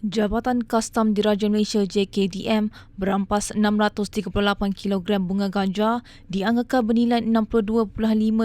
Jabatan Kastam Diraja Malaysia JKDM berampas 638 kg bunga ganja dianggarkan bernilai 62.5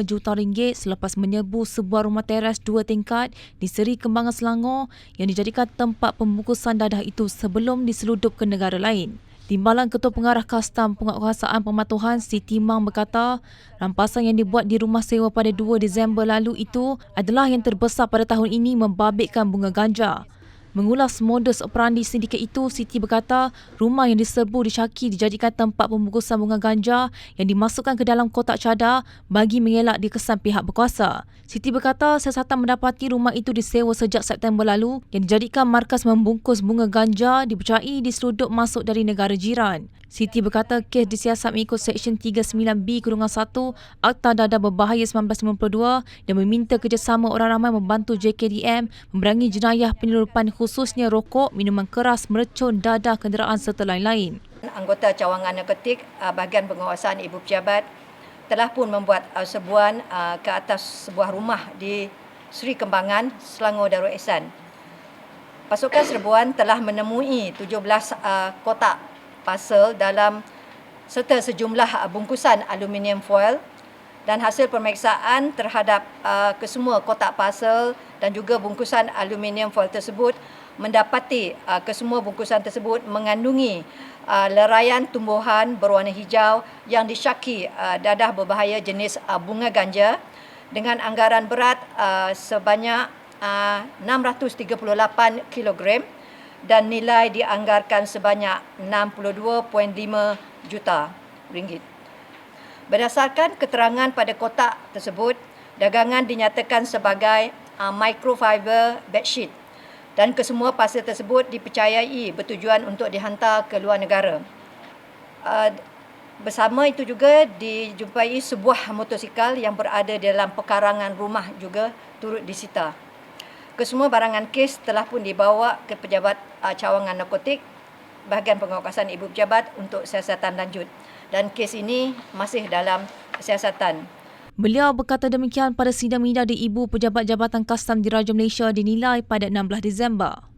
juta ringgit selepas menyerbu sebuah rumah teras dua tingkat di Seri Kembangan Selangor yang dijadikan tempat pembungkusan dadah itu sebelum diseludup ke negara lain. Timbalan Ketua Pengarah Kastam Penguasaan Pematuhan Siti Mang berkata, rampasan yang dibuat di rumah sewa pada 2 Disember lalu itu adalah yang terbesar pada tahun ini membabitkan bunga ganja. Mengulas modus operandi sindiket itu, Siti berkata rumah yang diserbu disyaki dijadikan tempat pembungkusan bunga ganja yang dimasukkan ke dalam kotak cadar bagi mengelak dikesan pihak berkuasa. Siti berkata siasatan mendapati rumah itu disewa sejak September lalu yang dijadikan markas membungkus bunga ganja dipercayai diseluduk masuk dari negara jiran. Siti berkata kes disiasat mengikut Seksyen 39B Kurungan 1 Akta Dadah Berbahaya 1952 dan meminta kerjasama orang ramai membantu JKDM memerangi jenayah penyeludupan khususnya rokok, minuman keras, mercun, dadah, kenderaan serta lain-lain. Anggota cawangan narkotik uh, bahagian penguasaan Ibu Pejabat telah pun membuat uh, sebuah uh, ke atas sebuah rumah di Seri Kembangan, Selangor Darul Ehsan. Pasukan serbuan telah menemui 17 kotak parcel dalam serta sejumlah uh, bungkusan aluminium foil dan hasil pemeriksaan terhadap uh, kesemua kotak parcel dan juga bungkusan aluminium foil tersebut mendapati uh, kesemua bungkusan tersebut mengandungi uh, leraian tumbuhan berwarna hijau yang disyaki uh, dadah berbahaya jenis uh, bunga ganja dengan anggaran berat uh, sebanyak uh, 638 kilogram dan nilai dianggarkan sebanyak 62.5 juta ringgit. Berdasarkan keterangan pada kotak tersebut, dagangan dinyatakan sebagai uh, microfiber bedsheet dan kesemua pasal tersebut dipercayai bertujuan untuk dihantar ke luar negara. Uh, bersama itu juga dijumpai sebuah motosikal yang berada dalam pekarangan rumah juga turut disita kesemua barangan kes telah pun dibawa ke pejabat uh, cawangan narkotik bahagian penguasaan ibu pejabat untuk siasatan lanjut dan kes ini masih dalam siasatan. Beliau berkata demikian pada sidang media di Ibu Pejabat Jabatan Kastam Diraja Malaysia dinilai pada 16 Disember.